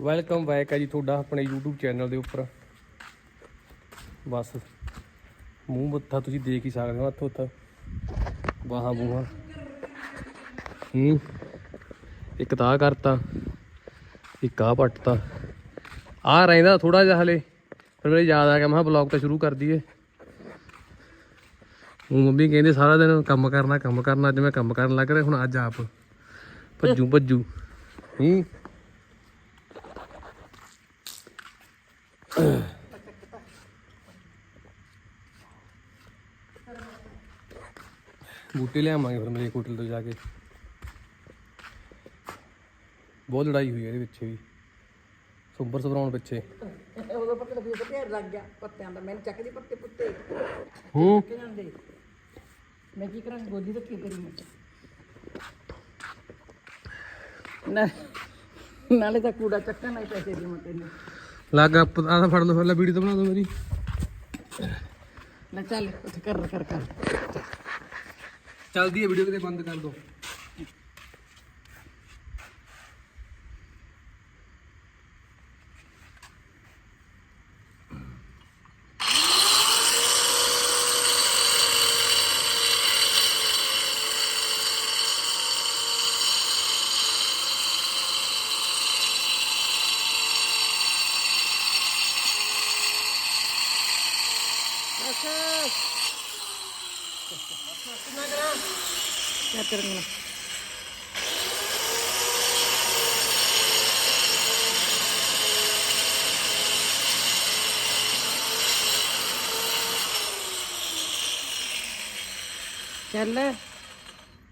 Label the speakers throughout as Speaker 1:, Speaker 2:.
Speaker 1: Welcome back ਹੈ ਜੀ ਤੁਹਾਡਾ ਆਪਣੇ YouTube ਚੈਨਲ ਦੇ ਉੱਪਰ। ਬਸ, ਮੂੰਹ ਮੱਥਾ ਤੁਸੀਂ ਦੇਖ ਹੀ ਸਕਦੇ ਹੋ ਹੱਥੋਂ ਹੱਥ। ਬਾਹਾਂ ਬੂਹਾਂ। ਹੂੰ, ਇੱਕ ਤਾਂ ਆਹ ਕਰਤਾ, ਇੱਕ ਆ ਪੱਟਤਾ। ਆ ਰਹਿੰਦਾ ਥੋੜਾ ਜਿਹਾ ਹਲੇ ਫਿਰ ਮੈਨੂੰ ਯਾਦ ਆ ਗਿਆ, ਮੈਂ ਬਲੌਗ ਤਾਂ ਸ਼ੁਰੂ ਕਰ ਦਈਏ। ਉਹ ਮੰਮੀ ਕਹਿੰਦੇ ਸਾਰਾ ਦਿਨ ਕੰਮ ਕਰਨਾ ਕੰਮ ਕਰਨਾ, ਅੱਜ ਮੈਂ ਕੰਮ ਕਰਨ ਲੱਗ ਰਿਹਾ, ਹੁਣ ਅੱਜ ਆਪ। ਭੱਜੂ ਭੱਜੂ। ਹੂੰ। ਬੂਟੇ ਲਿਆਵਾਂਗੇ ਫਿਰ ਮੇਰੇ ਹੋਟਲ ਤੋਂ ਜਾ ਕੇ। ਬਹੁਤ ਲੜਾਈ ਹੋਈ ਇਹਦੇ ਪਿੱਛੇ ਵੀ। ਸੁੰਬਰ ਸਭਰਾਉਣ ਪਿੱਛੇ।
Speaker 2: ਉਦੋਂ ਪੱਤੇ ਲੱਗੀ ਤੇ ਢੇਰ ਲੱਗ ਗਿਆ ਪੱਤਿਆਂ ਦਾ। ਮੈਨੂੰ ਚੱਕਦੀ ਪੱਤੇ ਪੁੱਤੇ।
Speaker 1: ਹੂੰ।
Speaker 2: ਮੈਂ ਕੀ ਕਰਾਂ ਗੋਦੀ ਰੱਖੀ ਕਰੀ ਮੈਂ ਨਾ ਨਾਲੇ ਤਾਂ ਕੂੜਾ ਚੱਕਣ ਨਾਲ ਪੈਸੇ ਦੀ ਮੈਂ ਤੈਨੂੰ
Speaker 1: ਲੱਗ ਆ ਤਾਂ ਫੜ ਲਓ ਫਿਰ ਲੈ ਵੀਡੀਓ ਤਾਂ ਬਣਾ ਦਿਓ ਮੇਰੀ।
Speaker 2: ਲੈ ਚੱਲ ਉੱਥੇ ਕਰ ਕਰ ਕਰ।
Speaker 1: ਚੱਲਦੀ ਹੈ ਵੀਡੀਓ ਕਿਤੇ ਬੰਦ ਕਰ ਦੋ।
Speaker 2: ਕਿਆ ਕਰਾਂਗਾ ਚੱਲ।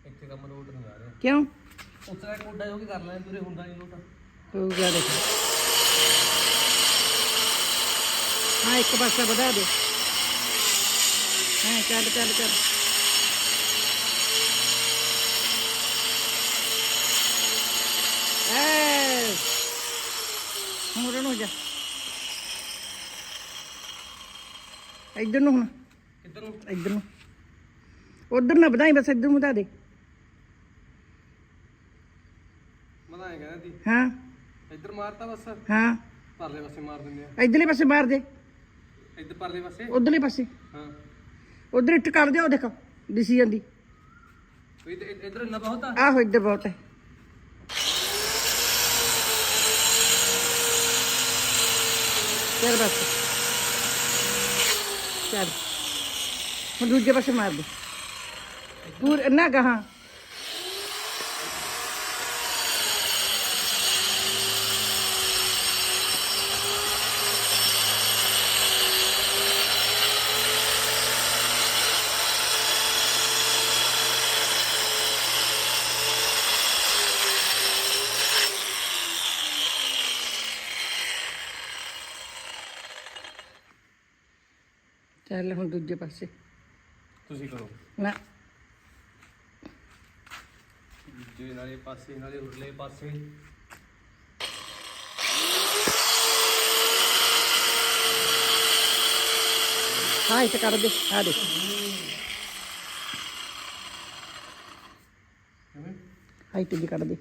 Speaker 1: ਇੱਥੇ ਕੰਮ ਲੋਟ ਨਹੀਂ ਆ ਰਿਹਾ
Speaker 2: ਕਿਉਂ?
Speaker 1: ਉੱਤਰਾ ਕੋਡਾ ਜੋ ਕਿ ਕਰ ਲੈਣ ਤੁਰੇ ਹੁੰਦਾ ਨਹੀਂ ਲੋਟ।
Speaker 2: ਹੋ ਗਿਆ ਦੇਖ। ਹਾਂ ਇੱਕ ਪਾਸਾ ਵਧਾ ਦੇ। ਹਾਂ ਚੱਲ ਚੱਲ ਚੱਲ। ਐ ਮੁਰਨ ਹੋ ਜਾ। ਇੱਧਰ ਨੂੰ ਹੁਣ।
Speaker 1: ਕਿੱਧਰ ਨੂੰ?
Speaker 2: ਇੱਧਰ ਨੂੰ। ਉਧਰ ਨਾ ਵਧਾਈ ਬਸ ਇੱਧਰ ਨੂੰ ਵਧਾ ਦੇ।
Speaker 1: ਐਂ ਕਹਿੰਦਾ
Speaker 2: ਹਾਂ।
Speaker 1: ਇੱਧਰ ਮਾਰਤਾ ਬਸ।
Speaker 2: ਹਾਂ।
Speaker 1: ਪਰਲੇ ਪਾਸੇ ਮਾਰ ਦਿੰਦੇ ਆ।
Speaker 2: ਇੱਧਰਲੇ ਪਾਸੇ ਮਾਰ ਦੇ।
Speaker 1: ਇੱਧਰ ਪਰਲੇ ਪਾਸੇ?
Speaker 2: ਉਧਰਲੇ ਪਾਸੇ।
Speaker 1: ਹਾਂ।
Speaker 2: ਉਧਰ ਇੱਟ ਕਰ ਦਿਓ ਦੇਖ। ਦਿਸੀ ਜਾਂਦੀ।
Speaker 1: ਵੀ ਤੇ ਇੱਧਰ ਇੰਨਾ ਬਹੁਤ ਆ?
Speaker 2: ਆਹੋ ਇੱਧਰ ਬਹੁਤ ਹੈ ਚੱਲ ਬਸ। ਚੱਲ। ਹੁਣ ਦੂਜੇ ਪਾਸੇ ਮਾਰ ਦੇ। ਪੂਰ ਨਾ ਗਾਹਾਂ। ਚੱਲ ਹੁਣ ਦੂਜੇ ਪਾਸੇ।
Speaker 1: ਤੁਸੀਂ ਕਰੋ।
Speaker 2: ਨਾ।
Speaker 1: ਦੂਜੇ ਨਾਲੇ ਪਾਸੇ ਨਾਲੇ ਉਰਲੇ ਪਾਸੇ।
Speaker 2: ਹਾਂ ਇੱਥੇ ਕਰ ਦੇ ਆ ਦੇ। ਹਾਈਟ ਦੀ ਕੱਢ ਦੇ।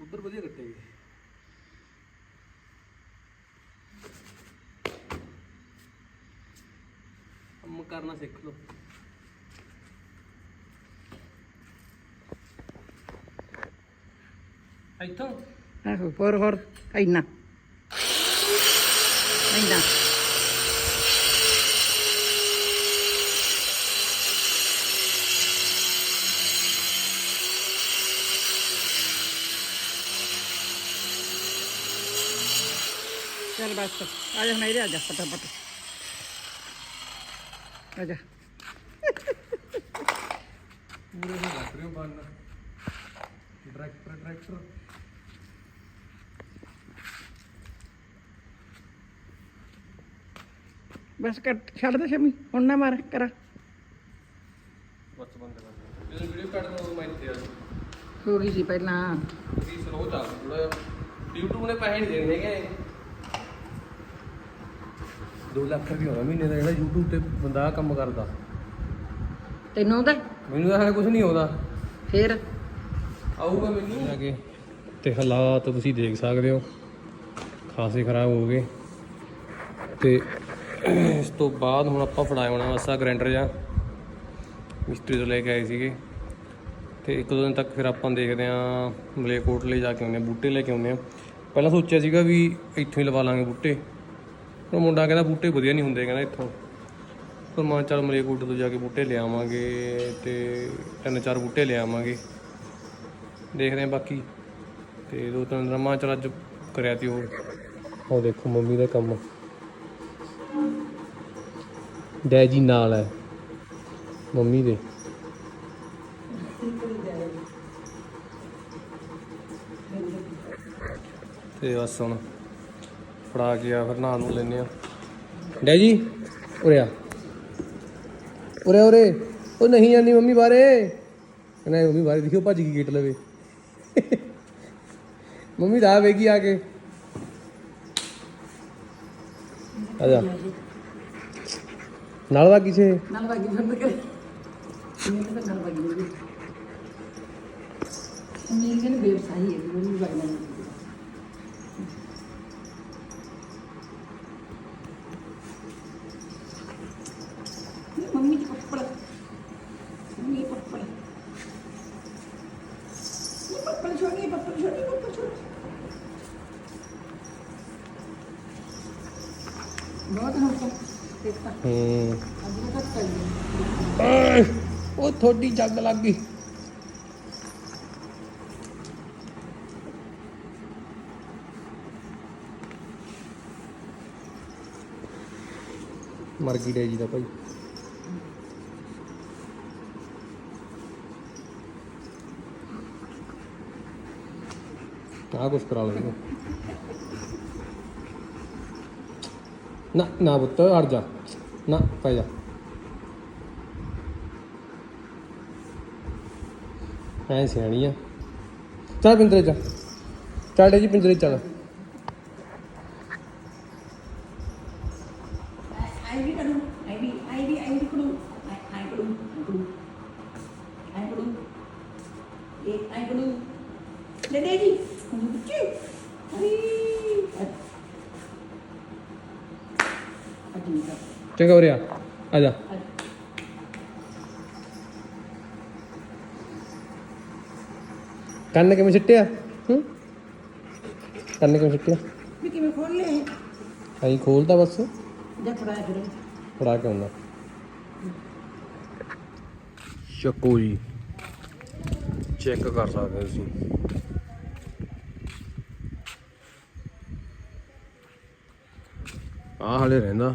Speaker 1: ਉੱਧਰ ਵਧੀਆ ਕੱਟੇ ਕਰਨਾ ਸਿੱਖ ਲਓ ਇੱਥੋਂ
Speaker 2: ਆਹੋ ਹੋਰ ਹੋਰ ਇੰਨਾ ਇੰਨਾ ਚੱਲ ਬਸ ਆ ਜਾ ਨਹੀਂ ਆ ਜਾ ਫਟਾਫਟ ਆ ਜਾ।
Speaker 1: ਪੂਰੇ ਨੂੰ ਲੱਗ ਰਿਹਾ ਬੰਨ। Tractor tractor.
Speaker 2: ਬਸ ਕੱਟ ਛੱਡ ਦੇ ਸ਼ਮੀ ਹੁਣ ਨਾ ਮਾਰ ਕਰਾ।
Speaker 1: ਬਸ ਬੰਦ ਕਰ ਜਦੋਂ ਵੀਡੀਓ ਕੱਢਦਾ ਉਦੋਂ ਮੈਂ ਇੱਥੇ ਆ
Speaker 2: ਹੋ ਗਈ ਸੀ ਪਹਿਲਾਂ।
Speaker 1: ਵੀ ਸਲੋ ਚੱਲ ਥੋੜਾ YouTube ਨੇ ਪੈਸੇ ਨਹੀਂ ਦੇਣੇ ਹੈਗੇ। 2 ਲੱਖ ਰੁਪਏ ਹੋਣਾ ਮਹੀਨੇ ਦਾ ਜਿਹੜਾ YouTube ਤੇ ਬੰਦਾ ਆਹ ਕੰਮ ਕਰਦਾ।
Speaker 2: ਤੈਨੂੰ ਆਉਂਦਾ?
Speaker 1: ਮੈਨੂੰ ਤਾਂ ਹਾਲੇ ਕੁਝ ਨਹੀਂ ਆਉਂਦਾ।
Speaker 2: ਫੇਰ?
Speaker 1: ਆਊਗਾ ਮੈਨੂੰ। ਅੱਗੇ ਤੇ ਹਾਲਾਤ ਤੁਸੀਂ ਦੇਖ ਸਕਦੇ ਹੋ। ਖਾਸੇ ਖਰਾਬ ਹੋ ਗਏ। ਤੇ ਇਸ ਤੋਂ ਬਾਅਦ ਹੁਣ ਆਪਾਂ ਫੜਾਇਆ ਹੋਣਾ ਵਸਾ ਗ੍ਰਾਈਂਡਰ ਜਾਂ ਮਿਸਤਰੀ ਤੋਂ ਲੈ ਕੇ ਆਏ ਸੀਗੇ। ਤੇ ਇੱਕ ਦੋ ਦਿਨ ਤੱਕ ਫਿਰ ਆਪਾਂ ਦੇਖਦੇ ਆਂ ਮਲੇਕੋਟਲੇ ਜਾ ਕੇ ਆਉਂਦੇ ਹਾਂ ਬੂਟੇ ਲੈ ਕੇ ਆਉਂਦੇ ਆ ਪਹਿਲਾਂ ਸੋਚਿਆ ਸੀਗਾ ਵੀ ਇੱਥੋਂ ਹੀ ਲਵਾ ਲਾਂਗੇ ਬੂਟੇ। ਪਰ ਮੁੰਡਾ ਕਹਿੰਦਾ ਬੂਟੇ ਵਧੀਆ ਨਹੀਂ ਹੁੰਦੇ ਕਹਿੰਦਾ ਇੱਥੋਂ। ਪਰ ਮੈਂ ਚੱਲ ਮਲੇਕੋਟਲੇ ਤੋਂ ਜਾ ਕੇ ਬੂਟੇ ਲਿਆਵਾਂਗੇ ਤੇ ਤਿੰਨ ਚਾਰ ਬੂਟੇ ਲਿਆਵਾਂਗੇ ਦੇਖਦੇ ਹਾਂ ਬਾਕੀ ਤੇ ਦੋ ਤਿੰਨ ਦਿਨ ਮੈਂ ਚਲ ਅੱਜ ਕਰਿਆ ਤੀ ਉਹ। ਉਹ ਦੇਖੋ ਮੰਮੀ ਦਾ ਕੰਮ। ਡੈਜੀ ਨਾਲ ਹੈ। ਮੰਮੀ ਦੇ। ਤੇ ਬਸ ਹੁਣ ਫੜਾ ਕੇ ਆ ਫਿਰ ਨਹਾ ਨੂੰ ਲੈਨੇ ਆ ਡੈਜੀ ਉਰੇ ਆ। ਉਰੇ ਉਰੇ। ਉਹ ਨਹੀਂ ਜਾਂਦੀ ਮੰਮੀ ਬਾਰੇ ਕਹਿੰਦਾ ਮੰਮੀ ਬਾਰੇ ਦੇਖਿਓ ਭੱਜ ਗਈ ਗੇਟ ਲਵੇ। ਮੰਮੀ ਦਾ ਆਵੇਗੀ ਆ ਕੇ। ਆ ਜਾ ਨਾਲ ਦਾ ਕਿਸੇ
Speaker 2: ਨਾਲ ਵਾਗੀ ਬੰਦ ਕਰ। ਇਹ ਤਾਂ ਨਾਲ ਵਾਗੀ ਇਹ ਕਹਿੰਦੇ ਬੇਵਸਾਹੀ ਹੈ ਉਹ ਨਹੀਂ ਵਗਣਾ ਮੰਮੀ ਜੀ ਪੱਪੜ ਮੰਮੀ ਪੱਪੜ ਇਹ ਪੱਪੜ ਛੋੜੀ ਪੱਪੜ ਛੋੜੀ ਪੱਪੜ ਛੋੜੀ ਬਹੁਤ ਹੁਣ ਤਾਂ ਦੇਖਤਾ
Speaker 1: ਹੂੰ
Speaker 2: ਅੱਜ ਨੂੰ ਤੱਕ ਚੱਲ
Speaker 1: ਉਹ ਥੋੜੀ ਜੱਗ ਲੱਗ ਗਈ। ਮਰ ਗਈ ਡੈਜੀ ਦਾ ਭਾਈ। ਆ ਕੁਛ ਕਰਾ ਲਓ ਨਾ ਨਾ ਪੁੱਤ, ਅੜ ਜਾ। ਨਾ, ਪੈ ਜਾ। ਐ ਸਿਆਣੀ ਆ ਚੱਲ ਪਿੰਦਰੇ ਜਾ ਚੱਲ ਜੀ ਪਿੰਦਰੇ ਚੱਲ ਚੰਗਾ ਹੋ ਰਿਹਾ ਆ ਜਾ ਕੰਨ ਕਿਵੇਂ ਸਿੱਟਿਆ? ਹੂੰ? ਕੰਨ ਕਿਵੇਂ ਸਿੱਟਿਆ?
Speaker 2: ਵੀ ਕਿਵੇਂ ਖੋਲ ਲੈ
Speaker 1: ਆਈ ਖੋਲਦਾ ਬਸ। ਫੜਾ ਕੇ ਆਉਂਦਾ। ਚੱਕੋ ਜੀ ਚੈੱਕ ਕਰ ਸਕਦੇ ਹੋ ਤੁਸੀਂ। ਆਹ ਹਲੇ ਰਹਿੰਦਾ।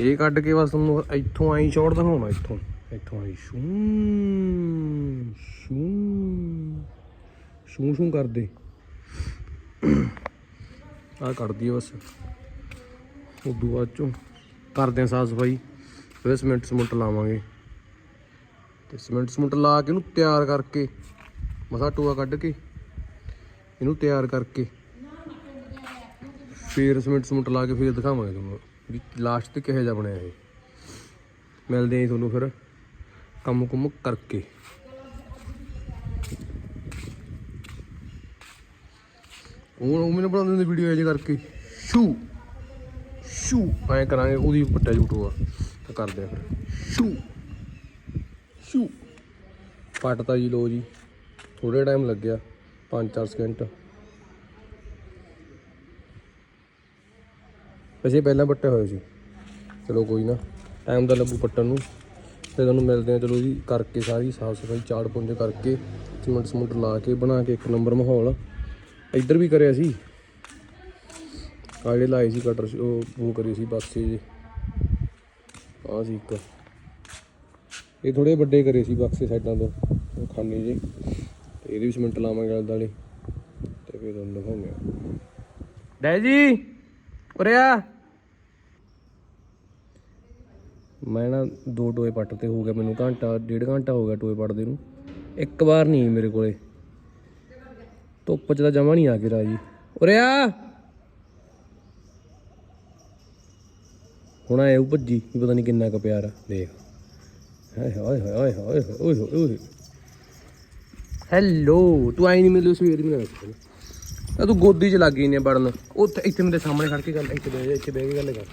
Speaker 1: ਇਹ ਕੱਢ ਕੇ ਬਸ ਤੁਹਾਨੂੰ ਆਈ ਐਂ ਸ਼ਾਟ ਦਿਖਾਉਣਾ ਇੱਥੋਂ। ਇੱਥੋਂ ਆਈ ਸ਼ੂ ਸ਼ੂ ਸ਼ੂ ਸ਼ੂ ਕਰਦੇ ਆ ਕੱਢਦੀ ਬਸ ਉਦੋਂ ਬਾਅਦ ਚੋਂ ਕਰਦੇ ਆ ਸਾਫ਼ ਸਫ਼ਾਈ ਫਿਰ ਸਿਮੈਂਟ ਸਮੁੰਟ ਲਾਵਾਂਗੇ ਤੇ ਸਿਮੈਂਟ ਸਮੁੰਟ ਲਾ ਕੇ ਇਹਨੂੰ ਤਿਆਰ ਕਰਕੇ ਮਸਾ ਟੋਆ ਕੱਢ ਕੇ ਇਹਨੂੰ ਤਿਆਰ ਕਰਕੇ ਫਿਰ ਸਿਮੈਂਟ ਸਮੁੰਟ ਲਾ ਕੇ ਫਿਰ ਦਿਖਾਵਾਂਗੇ ਤੁਹਾਨੂੰ ਵੀ ਲਾਸਟ ਤੇ ਕਿਹੋ ਜਿਹਾ ਬਣਿਆ ਇਹ ਮਿਲਦੇ ਆਂ ਤੁਹਾਨੂੰ ਫਿਰ ਕੰਮ ਕੁਮ ਕਰਕੇ। ਉਹ ਉਹ ਮੈਨੂੰ ਬਣਾਉਂਦੇ ਹੁੰਦੇ ਵੀਡੀਓ ਇਹ ਕਰਕੇ। ਸ਼ੂ। ਸ਼ੂ। ਐ ਕਰਾਂਗੇ ਉਹਦੀ ਪੱਟਾ YouTube ਆ। ਤਾਂ ਕਰਦੇ ਆ ਫਿਰ। ਸ਼ੂ। ਸ਼ੂ। ਪੱਟਤਾ ਜੀ ਲੋ ਜੀ। ਥੋੜੇ ਟਾਈਮ ਲੱਗਿਆ। 5-4 ਸਕਿੰਟ ਵੈਸੇ ਪਹਿਲਾਂ ਪੱਟੇ ਹੋਏ ਸੀ। ਚਲੋ ਕੋਈ ਨਾ। ਟਾਈਮ ਦਾ ਲੱਗੂ ਪੱਟਣ ਨੂੰ। ਤੇ ਤੁਹਾਨੂੰ ਮਿਲਦੇ ਆ ਚਲੋ ਜੀ, ਕਰਕੇ ਸਾਰੀ ਸਾਫ਼ ਸਫ਼ਾਈ, ਚਾੜ ਪੁੰਜ ਕਰਕੇ, ਸਿਮੈਂਟ ਸਮੁੰਟ ਲਾ ਕੇ, ਬਣਾ ਕੇ ਇੱਕ ਨੰਬਰ ਮਾਹੌਲ। ਇੱਧਰ ਵੀ ਕਰਿਆ ਸੀ। ਕਾਲੇ ਲਾਏ ਸੀ ਕਟਰ, ਉਹ ਉਹ ਕਰੀ ਸੀ ਬਾਕਸੇ ਜੀ ਆ ਸੀ ਇੱਕ। ਇਹ ਥੋੜੇ ਵੱਡੇ ਕਰੇ ਸੀ ਬਾਕਸੇ ਸਾਈਡਾਂ ਤੋਂ, ਉਹ ਖਾਨੇ ਜੀ ਤੇ ਇਹਦੇ ਵੀ ਸਿਮੈਂਟ ਲਾਵਾਂਗੇ ਆਲੇ ਦੁਆਲੇ ਤੇ ਫਿਰ ਤੁਹਾਨੂੰ ਦਿਖਾਉਂਦੇ ਡੈ ਜੀ, ਉਰੇ ਆ। ਮੈਂ ਨਾ ਦੋ ਟੋਏ ਪੱਟ ਤੇ ਹੋ ਗਿਆ ਮੈਨੂੰ ਘੰਟਾ, ਡੇਢ ਘੰਟਾ ਹੋ ਗਿਆ ਟੋਏ ਪੱਟਦੇ ਨੂੰ। ਇੱਕ ਵਾਰ ਨਹੀਂ ਮੇਰੇ ਕੋਲੇ। ਧੁੱਪ ਚ ਤਾਂ ਜਮਾ ਨਹੀਂ ਆ ਕੇ ਰਾਜੀ। ਉਰੇ ਆ! ਹੁਣ ਆਏ ਉਹ ਭੱਜੀ, ਪਤਾ ਨਹੀਂ ਕਿੰਨਾ ਕੁ ਪਿਆਰ ਆ। ਦੇਖ। ਹਾਏ ਹਾਏ ਹਾਏ ਹਾਏ ਓਏ ਓਏ ਹੈਲੋ, ਤੂੰ ਆਈ ਨਹੀਂ ਮਿਲੂ ਸਵੇਰ ਦੀ ਮੈਨੂੰ। ਆ ਤੂੰ ਗੋਦੀ 'ਚ ਲੱਗ ਗਈ ਨੇ ਵੜਨ। ਉੱਥੇ ਇੱਥੇ ਮੇਰੇ ਸਾਹਮਣੇ ਖੜ ਕੇ ਗੱਲ, ਇੱਥੇ ਬਹਿ ਜਾ, ਇੱਥੇ ਬਹਿ ਕੇ ਗੱਲ ਕਰ।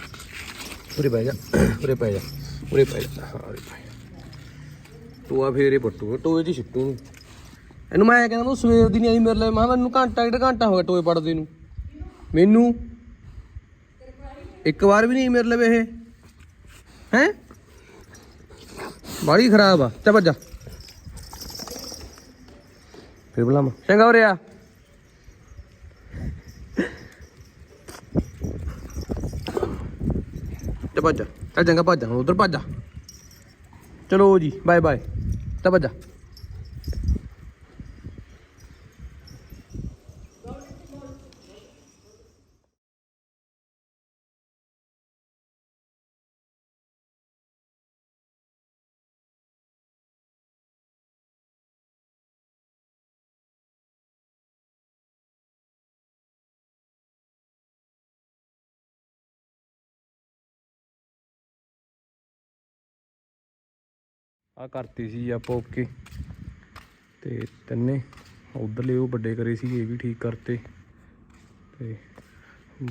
Speaker 1: ਉਰੇ ਬਹਿ ਜਾ, ਉਰੇ ਪੈ ਜਾ। ਉਰੇ ਪੈ ਜਾ ਹਾਂ ਉਰੇ ਪੈ ਜਾ ਟੋਆ ਫੇਰੇ ਪੱਟੂ ਟੋਏ 'ਚ ਛਿੱਟੂ ਨੂੰ। ਇਹਨੂੰ ਮੈਂ ਕਹਿੰਦਾ ਤੂੰ ਸਵੇਰ ਦੀ ਨਹੀਂ ਆਈ ਮੇਰੇ ਲਈ। ਮੈਂ ਮੈਨੂੰ ਘੰਟਾ, ਡੇਢ ਘੰਟਾ ਹੋ ਗਿਆ ਟੋਏ ਪੜਦੇ ਨੂੰ। ਮੈਨੂੰ? ਇੱਕ ਵਾਰ ਵੀ ਨਹੀਂ ਮੇਰੇ ਲਈ ਇਹ। ਹੈ? ਬਾੜੀ ਖਰਾਬ ਆ। ਚੱਲ ਭੱਜ ਫਿਰ ਬੁਲਾਵਾਂ। ਚੰਗਾ ਹੋ ਰਿਹਾ ਤੇ ਭੱਜ ਚੱਲ ਚੰਗਾ, ਭੱਜ ਜਾ, ਹੁਣ ਉਧਰ ਭੱਜ ਜਾ। ਚਲੋ ਜੀ ਬਾਏ ਬਾਏ ਤਾਂ ਭੱਜ ਜਾ। ਆ ਕਰਤੀ ਸੀ ਆਪਾਂ ਓਕੇ। ਤੇ ਤਿੰਨੇ, ਉਧਰਲੇ ਉਹ ਵੱਡੇ ਕਰੇ ਸੀ, ਇਹ ਵੀ ਠੀਕ ਕਰਤੇ। ਤੇ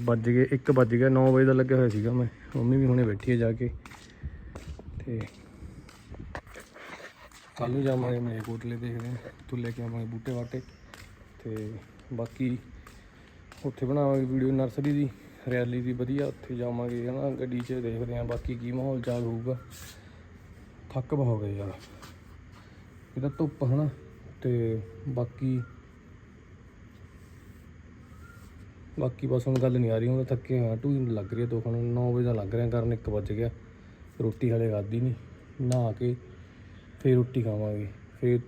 Speaker 1: ਵੱਜ ਗਏ 1 ਵੱਜ ਗਿਆ 9 ਵਜੇ ਦਾ ਲੱਗਿਆ ਹੋਇਆ ਸੀਗਾ ਮੈਂ। ਮੰਮੀ ਵੀ ਹੁਣੇ ਬੈਠੀ ਹੈ ਜਾ ਕੇ। ਤੇ ਕੱਲ ਨੂੰ ਜਾਵਾਂਗੇ ਮੇਰੇ ਕੋਟਲੇ ਦੇਖਦੇ ਹਾਂ ਤੂੰ ਲੈ ਕੇ ਆਵਾਂਗੇ ਬੂਟੇ ਵਾਟੇ ਤੇ ਬਾਕੀ ਉੱਥੇ ਬਣਾਵਾਂਗੇ ਵੀਡੀਓ ਨਰਸਰੀ ਦੀ ਰੈਲੀ ਦੀ, ਵਧੀਆ। ਉੱਥੇ ਜਾਵਾਂਗੇ ਹਨਾ, ਗੱਡੀ 'ਚ ਦੇਖਦੇ ਹਾਂ ਬਾਕੀ ਕੀ ਮਾਹੌਲ ਚਾਲ ਹੋਊਗਾ। ਥੱਕ ਬਹੁਤ ਗਏ ਯਾਰ। ਇਹਦਾ ਧੁੱਪ ਹਨਾ ਤੇ ਬਾਕੀ ਬਾਕੀ ਬਸ ਹੁਣ ਗੱਲ ਨਹੀਂ ਆ ਰਹੀ, ਹੁਣ ਥੱਕੇ ਹਾਂ ਢੂਈ ਲੱਗ ਰਹੀ ਹੈ ਦੁਖਣ 9 ਵਜੇ ਦਾ ਲੱਗ ਰਿਹਾ, ਕਰਨ 1 ਵਜ ਗਿਆ। ਰੋਟੀ ਹਲੇ ਖਾਧੀ ਨਹੀਂ ਨਹਾ ਕੇ ਫੇਰ ਰੋਟੀ ਖਾਵਾਂਗੇ, ਫੇਰ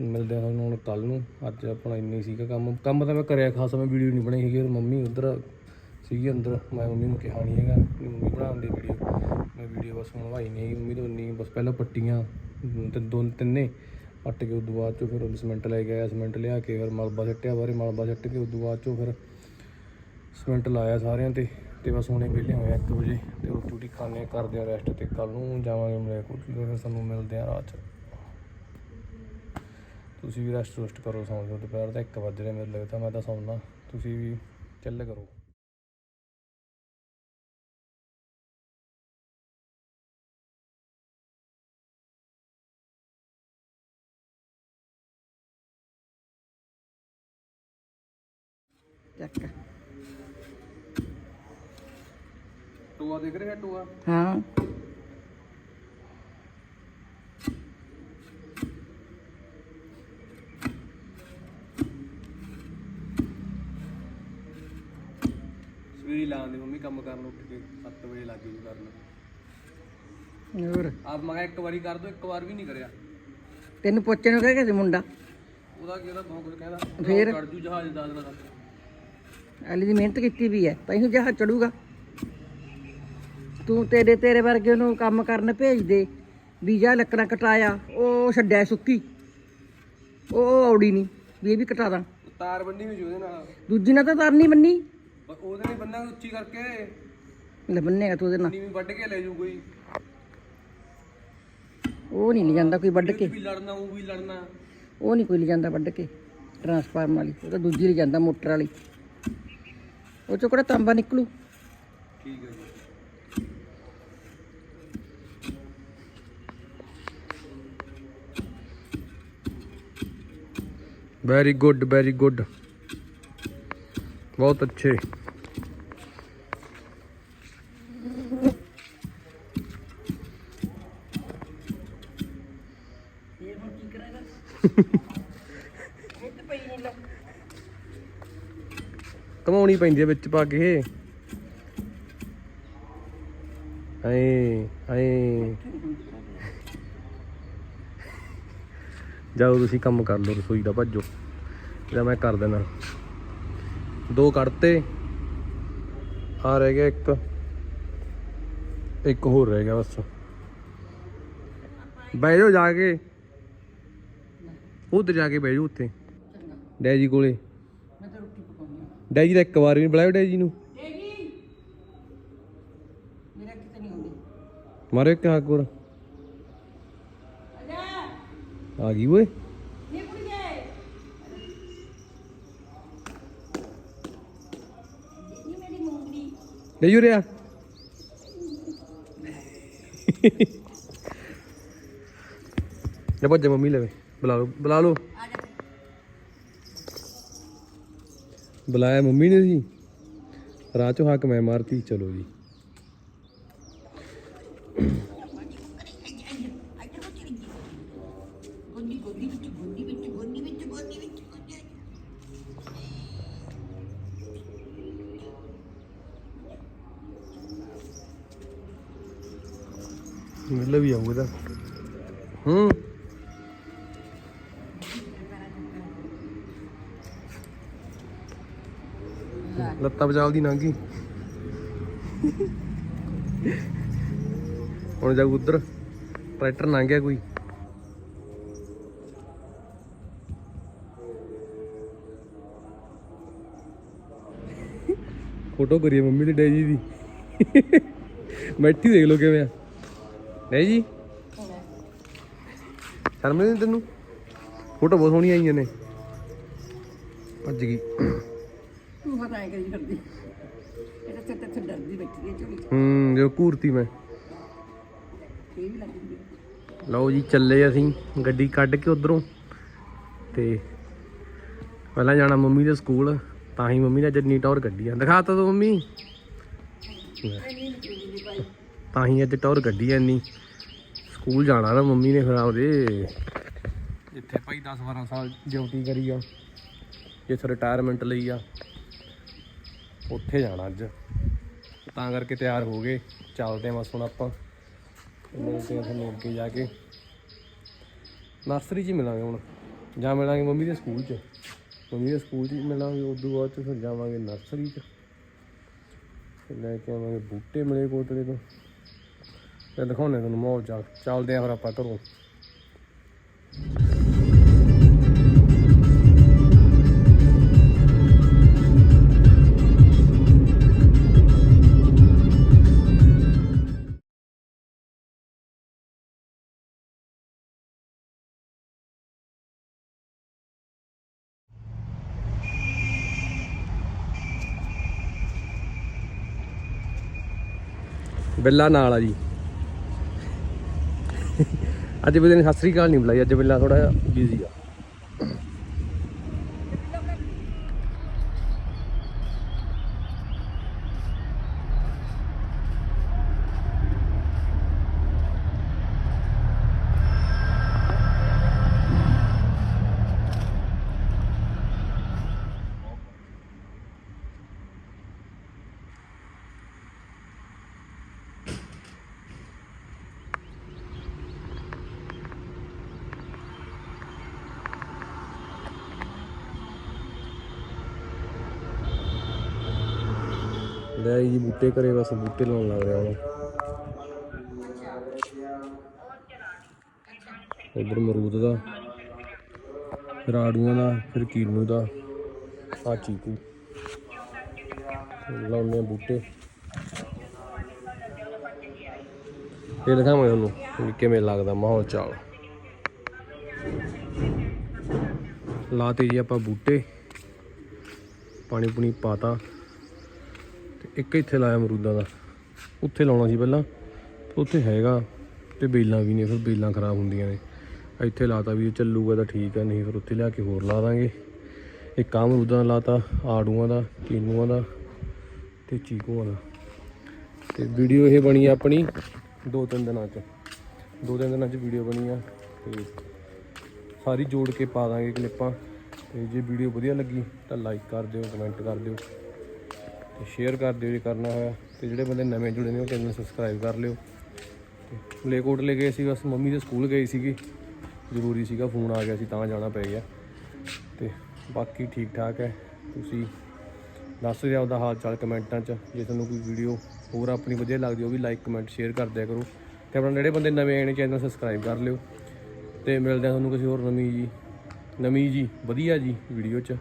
Speaker 1: ਮਿਲਦੇ ਹਾਂ ਤੁਹਾਨੂੰ ਹੁਣ ਕੱਲ ਨੂੰ, ਅੱਜ ਆਪਣਾ ਇੰਨਾ ਹੀ ਸੀਗਾ ਕੰਮ। ਕੰਮ ਤਾਂ ਮੈਂ ਕਰਿਆ, ਖਾਸ ਮੈਂ ਵੀਡੀਓ ਨਹੀਂ ਬਣਾਈ ਹੈਗੀ ਔਰ ਮੰਮੀ ਉਧਰ ਸੀਗੀ ਅੰਦਰ, ਮੈਂ ਮੰਮੀ ਨੂੰ ਕਿਹਾ ਨਹੀਂ ਹੈਗਾ, ਮੰਮੀ ਬਣਾਉਣ ਦੀ ਵੀਡੀਓ। ਮੈਂ ਵੀਡੀਓ ਬਸ ਬਣਵਾਈ ਨਹੀਂ ਹੈਗੀ ਮੰਮੀ ਤੋਂ ਇੰਨੀ ਬਸ ਪਹਿਲਾਂ ਪੱਟੀਆਂ ਅਮ, ਤੇ ਦੋ ਤਿੰਨੇ ਪੱਟ ਕੇ ਉਦੋਂ ਬਾਅਦ ਚੋਂ ਫਿਰ ਉਹ ਸੀਮੈਂਟ ਲੈ ਕੇ ਆਇਆ ਸੀਮੈਂਟ ਲਿਆ ਕੇ ਫਿਰ ਮਲਬਾ ਸੱਟਿਆ ਬਾਰੇ ਮਲਬਾ ਸੱਟ ਕੇ ਉਦੋਂ ਬਾਅਦ ਚੋਂ ਫਿਰ ਸੀਮੈਂਟ ਲਾਇਆ ਸਾਰਿਆਂ ਤੇ ਤੇ ਬਸ ਹੁਣੇ ਵਿਹਲੇ ਹੋਏ 1 ਵਜੇ ਤੇ ਰੋਟੀ ਰੋਟੀ ਖਾਣੇ ਕਰਦੇ ਆ ਰੈਸਟ ਤੇ ਕੱਲ ਨੂੰ ਜਾਵਾਂਗੇ ਮਲੇਕੋਟ ਫਿਰ ਸਾਨੂੰ ਮਿਲਦੇ ਆ ਰਾਤ 'ਚ। ਤੁਸੀਂ ਵੀ ਰੈਸਟ ਰੁਸਟ ਕਰੋ ਸੌਂ ਜਾਓ ਦੁਪਹਿਰ ਦਾ 1 ਵਜ ਰਿਹਾ ਮੇਰੇ ਲੱਗਦਾ ਮੈਂ ਤਾਂ ਸੌਂਦਾ ਤੁਸੀਂ ਵੀ ਚੱਲ ਕਰੋ।
Speaker 2: ਚੱਕ।
Speaker 1: ਟੋਆ ਦੇਖ ਰਿਹਾ ਟੋਆ?
Speaker 2: ਹਾਂ।
Speaker 1: ਸਵੇਰੇ ਲਾਉਂਦੇ ਮੰਮੀ ਕੰਮ ਕਰਨ ਉੱਠ ਕੇ 7 ਵਜੇ ਲੱਗ ਗਈ ਕਰਨ।
Speaker 2: ਹੋਰ?
Speaker 1: ਆਪ ਮੈਂ ਕਿਹਾ ਇੱਕ ਵਾਰੀ ਕਰ ਦੋ ਇੱਕ ਵਾਰ ਵੀ ਨਹੀਂ ਕਰਿਆ।
Speaker 2: ਤੈਨੂੰ ਪੁੱਛਣ ਨੂੰ ਕਹਿ ਸੀ ਮੁੰਡਾ।
Speaker 1: ਉਹਦਾ ਕਿਹਦਾ ਬਹੁਤ ਕੁਝ ਕਹਿੰਦਾ
Speaker 2: ਫੇਰ?
Speaker 1: ਚੜ ਜੂ ਜਹਾਜ਼ ਦਾ ਦਿਨਾਂ
Speaker 2: ਅਲੀ ਦੀ ਮਿਹਨਤ ਕੀਤੀ ਵੀ ਹੈ ਤਾਂ ਹੀ ਜਹਾਜ਼ ਚੜੂਗਾ। ਤੂੰ ਤੇਰੇ ਤੇਰੇ ਵਰਗੇ ਨੂੰ ਕੰਮ ਕਰਨ ਭੇਜ ਦੇ ਵੀਜ਼ਾ ਲੱਕੜਾਂ ਕਟਾਇਆ ਉਹ ਛੱਡਿਆ ਸੁੱਕੀ। ਉਹ ਔੜੀ ਨਹੀਂ ਵੀ ਇਹ ਵੀ ਕਟਾ ਦਾਂ।
Speaker 1: ਤਾਰ ਬੰਨੀ ਸੀ ਉਹਦੇ ਨਾਲ।
Speaker 2: ਦੂਜੀ ਨਾਲ ਤਾਂ ਤਰਨੀ ਬੰਨੀ।
Speaker 1: ਪਰ ਉਹਦੇ ਨੇ ਬੰਨਾ ਉੱਚੀ ਕਰਕੇ।
Speaker 2: ਲੈ ਬੰਨੇਗਾ ਤੂੰ ਉਹਦੇ ਨਾਲ।
Speaker 1: ਨੀਵੀਂ ਵੱਢ ਕੇ ਲੈ ਜੂ ਕੋਈ।
Speaker 2: ਉਹ ਨਹੀਂ ਲਿਜਾਂਦਾ ਕੋਈ ਵੱਢ ਕੇ।
Speaker 1: ਵੀ ਲੜਨਾ ਉਹ ਵੀ ਲੜਨਾ।
Speaker 2: ਉਹ ਨਹੀਂ ਕੋਈ ਲਿਜਾਂਦਾ ਵੱਢ ਕੇ ਟਰਾਂਸਫਾਰਮ ਵਾਲੀ ਉਹ ਤਾਂ ਦੂਜੀ ਲਿਜਾਂਦਾ ਮੋਟਰ ਵਾਲੀ। ਉਹ ਚੋਂ ਕਿਹੜਾ ਤਾਂਬਾ ਨਿਕਲੂ?
Speaker 1: ਠੀਕ ਹੈ ਜੀ। ਵੈਰੀ ਗੁੱਡ ਵੈਰੀ ਗੁੱਡ ਬਹੁਤ ਅੱਛੇ।
Speaker 2: ਇਹ ਹੁਣ ਕੀ ਕਰਾਂਗਾ ਇਹ ਤਾਂ ਪਈ ਨਹੀਂ ਲੱਗ
Speaker 1: ਘਮਾਉਣੀ ਪੈਂਦੀ ਹੈ ਵਿੱਚ ਪਾ ਕੇ। ਐ ਐ ਜਾਓ ਤੁਸੀਂ ਕੰਮ ਕਰ ਲਓ, ਰਸੋਈ ਦਾ ਭੱਜੋ। ਇਹਦਾ ਮੈਂ ਕਰ ਦੇਣਾ। ਦੋ ਕੱਢਤੇ। ਆ ਰਹਿ ਗਿਆ ਇੱਕ। ਇੱਕ ਹੋਰ ਰਹਿ ਗਿਆ ਬਸ। ਬਹਿ ਜਾਓ ਜਾ ਕੇ। ਉੱਧਰ ਜਾ ਕੇ ਬਹਿ ਜਾਓ ਉੱਥੇ। ਡੈਜੀ ਕੋਲੇ
Speaker 2: ਮੈਂ ਤਾਂ ਰੋਟੀ ਪਕਾਉਣੀ ਆ
Speaker 1: ਡੈਜੀ ਦਾ ਇੱਕ ਵਾਰ ਵੀ ਨਹੀਂ ਬੁਲਾਇਆ ਡੈਜੀ ਨੂੰ?
Speaker 2: ਡੈਡੀ! ਮੇਰਾ ਕਿਤੇ ਨਹੀਂ ਹੁੰਦੀ
Speaker 1: ਮਾਰੇ ਇੱਕ ਹਾਕੁਰ ਆ ਗਈ ਓਏ।
Speaker 2: ਇਹ ਕੁੜੀਏ ਇਹ ਮੇਰੀ ਮੂੰਗਲੀ
Speaker 1: ਲੈ ਲੈ ਭੱਜ ਮੰਮੀ ਲਵੇ ਬੁਲਾ ਲਓ ਬੁਲਾ ਲਓ। ਬੁਲਾਇਆ ਮੰਮੀ ਨੇ ਜੀ। ਰਾਹ ਚੋਂ ਹੱਕ ਮੈਂ ਮਾਰਤੀ ਚਲੋ ਜੀ। ਮਿਲ ਵੀ ਆਊਗਾ ਹੂੰ। ਲੱਤਾਂ ਬਚਾਲ ਦੀ ਨਾਂਗੀ। ਹੁਣ ਜਾ ਉਧਰ, ਟਰੈਕਟਰ ਲੰਘ ਗਿਆ ਕੋਈ। ਫੋਟੋ ਕਰੀਏ ਮੰਮੀ ਦੀ ਡੈਜੀ ਦੀ। ਬੈਠੀ ਦੇਖ ਲਓ ਕਿਵੇਂ ਆ। ਨਹੀਂ ਜੀ। ਸ਼ਰਮ ਨਹੀਂ ਤੈਨੂੰ? ਫੋਟੋ ਬਹੁਤ ਸੋਹਣੀਆਂ ਆਈਆਂ ਨੇ। ਭੱਜ ਗਈ।
Speaker 2: ਪਤਾ ਹੈ ਕਰੀ ਕਰਦੀ ਇਹ ਤਾਂ ਤੇ ਡਰਦੀ ਬੈਠੀ ਹੈ ਚੋਲੀ
Speaker 1: ਹੂੰ ਜੋ ਘੂਰਤੀ ਮੈਂ।
Speaker 2: ਇਹ ਵੀ ਲੱਗਦੀ ਹੈ
Speaker 1: ਲਓ ਜੀ ਚੱਲੇ ਅਸੀਂ ਗੱਡੀ ਕੱਢ ਕੇ ਉਧਰੋਂ। ਤੇ ਪਹਿਲਾਂ ਜਾਣਾ ਮੰਮੀ ਦੇ ਸਕੂਲ ਤਾਂ ਹੀ ਮੰਮੀ ਨੇ ਜੰਨੀ ਟੌਰ ਕੱਢੀ ਆ। ਦਿਖਾਤਾ ਤੂੰ ਮੰਮੀ। ਤਾਂ ਹੀ ਅੱਜ ਟੌਰ ਕੱਢੀ ਆ ਇੰਨੀ। ਸਕੂਲ ਜਾਣਾ ਨਾ ਮੰਮੀ ਨੇ ਫਿਰ ਆਪਦੇ। ਜਿੱਥੇ ਭਾਈ 10 12 ਸਾਲ ਡਿਊਟੀ ਕਰੀ ਆ ਜਿੱਥੇ ਰਿਟਾਇਰਮੈਂਟ ਲਈ ਆ। ਉੱਥੇ ਜਾਣਾ ਅੱਜ। ਤਾਂ ਕਰਕੇ ਤਿਆਰ ਹੋ ਗਏ। ਚੱਲਦੇ ਹਾਂ ਬਸ ਹੁਣ ਆਪਾਂ। ਮਿਲਦੇ ਆ ਤੁਹਾਨੂੰ ਅੱਗੇ ਜਾ ਕੇ। ਨਰਸਰੀ 'ਚ ਹੀ ਮਿਲਾਂਗੇ ਹੁਣ। ਜਾਂ ਮਿਲਾਂਗੇ ਮੰਮੀ ਦੇ ਸਕੂਲ 'ਚ। ਮੰਮੀ ਦੇ ਸਕੂਲ 'ਚ ਹੀ ਮਿਲਾਂਗੇ ਉਦੋਂ ਬਾਅਦ 'ਚ ਫਿਰ ਜਾਵਾਂਗੇ ਨਰਸਰੀ 'ਚ। ਫਿਰ ਲੈ ਕੇ ਆਵਾਂਗੇ ਬੂਟੇ ਮਿਲੇ ਕੋਟਲੇ ਤੋਂ। ਤੇ ਦਿਖਾਉਣੇ ਤੁਹਾਨੂੰ ਮਾਹੌਲ ਚੱਲ। ਚੱਲਦੇ ਆ ਫਿਰ ਆਪਾਂ ਘਰੋਂ। ਬਿੱਲਾ ਨਾਲ ਆ ਜੀ। ਅੱਜ ਬਿੱਲੇ ਨੇ ਸਤਿ ਸ੍ਰੀ ਅਕਾਲ ਨਹੀਂ ਬੁਲਾਈ, ਅੱਜ ਬਿੱਲਾ ਥੋੜਾ ਜਿਹਾ ਬਿਜ਼ੀ ਆ। ਲੈ ਜੀ ਬੂਟੇ ਕਰੇ ਬਸ ਬੂਟੇ ਲਾਉਣ ਲੱਗ ਰਿਹਾ ਹੁਣ। ਉਧਰ ਮਰੂਦ ਦਾ ਫਿਰ ਆੜੂਆਂ ਦਾ, ਫਿਰ ਕੀਨੂ ਦਾ ਆ ਚੀਕੂ। ਲਾਉਣੇ ਬੂਟੇ। ਇਹ ਦਿਖਾਵਾਂ ਤੁਹਾਨੂੰ ਕਿਵੇਂ ਲੱਗਦਾ ਮਾਹੌਲ ਚਾਲ। ਲਾਤੇ ਜੀ ਆਪਾਂ ਬੂਟੇ ਪਾਣੀ ਪੁਣੀ ਪਾਤਾ। ਤੇ ਇੱਕ ਇੱਥੇ ਲਾਇਆ ਅਮਰੂਦਾਂ ਦਾ। ਉੱਥੇ ਲਾਉਣਾ ਸੀ ਪਹਿਲਾਂ ਉੱਥੇ ਹੈਗਾ ਤੇ ਬੇਲਾਂ ਵੀ ਨੇ, ਫਿਰ ਬੇਲਾਂ ਖਰਾਬ ਹੁੰਦੀਆਂ ਨੇ। ਇੱਥੇ ਲਾਤਾ ਵੀ ਚੱਲੂਗਾ ਤਾਂ ਠੀਕ ਹੈ, ਨਹੀਂ ਫਿਰ ਉੱਥੇ ਲਿਆ ਕੇ ਹੋਰ ਲਾ ਦਾਂਗੇ। ਇੱਕ ਆਹ ਅਮਰੂਦਾਂ ਦਾ ਲਾਤਾ, ਆੜੂਆਂ ਦਾ, ਕੀਨੂਆਂ ਦਾ ਤੇ ਚੀਕੂਆਂ ਦਾ। ਤੇ ਵੀਡੀਓ ਇਹ ਬਣੀ ਆਪਣੀ ਦੋ ਤਿੰਨ ਦਿਨਾਂ 'ਚ। ਦੋ ਤਿੰਨ ਦਿਨਾਂ 'ਚ ਵੀਡੀਓ ਬਣੀ ਆ ਤੇ ਸਾਰੀ ਜੋੜ ਕੇ ਪਾ ਦਾਂਗੇ ਕਲਿੱਪਾਂ। ਤੇ ਜੇ ਵੀਡੀਓ ਵਧੀਆ ਲੱਗੀ ਤਾਂ ਲਾਈਕ ਕਰ ਦਿਓ ਕਮੈਂਟ ਕਰ ਦਿਓ। ਤੇ ਸ਼ੇਅਰ ਕਰ ਦਿਓ ਜੇ ਕਰਨਾ ਹੋਇਆ ਤੇ ਜਿਹੜੇ ਬੰਦੇ ਨਵੇਂ ਜੁੜੇ ਨੇ ਉਹ ਚੈਨਲ ਸਬਸਕ੍ਰਾਈਬ ਕਰ ਲਿਓ। ਤੇ ਮਲੇਕੋਟ ਲੈ ਗਏ ਸੀ ਬਸ ਮੰਮੀ ਦੇ ਸਕੂਲ ਗਏ ਸੀਗੇ। ਜ਼ਰੂਰੀ ਸੀਗਾ ਫੋਨ ਆ ਗਿਆ ਸੀ ਤਾਂ ਜਾਣਾ ਪੈ ਗਿਆ। ਤੇ ਬਾਕੀ ਠੀਕ ਠਾਕ ਹੈ। ਤੁਸੀਂ ਦੱਸ ਦਿਓ ਆਪਦਾ ਹਾਲ ਚਾਲ ਕਮੈਂਟਾਂ 'ਚ। ਜੇ ਤੁਹਾਨੂੰ ਕੋਈ ਵੀਡੀਓ ਹੋਰ ਆਪਣੀ ਵਧੀਆ ਲੱਗਦੀ, ਉਹ ਵੀ ਲਾਈਕ ਕਮੈਂਟ ਸ਼ੇਅਰ ਕਰ ਦਿਆ ਕਰੋ। ਤੇ ਆਪਣਾ ਜਿਹੜੇ ਬੰਦੇ ਨਵੇਂ ਆਏ ਨੇ ਚੈਨਲ ਸਬਸਕ੍ਰਾਈਬ ਕਰ ਲਿਓ। ਤੇ ਮਿਲਦੇ ਆ ਤੁਹਾਨੂੰ ਕਿਸੇ ਹੋਰ ਨਵੀਂ ਜੀ ਨਵੀਂ ਜੀ, ਵਧੀਆ ਜੀ ਵੀਡੀਓ 'ਚ।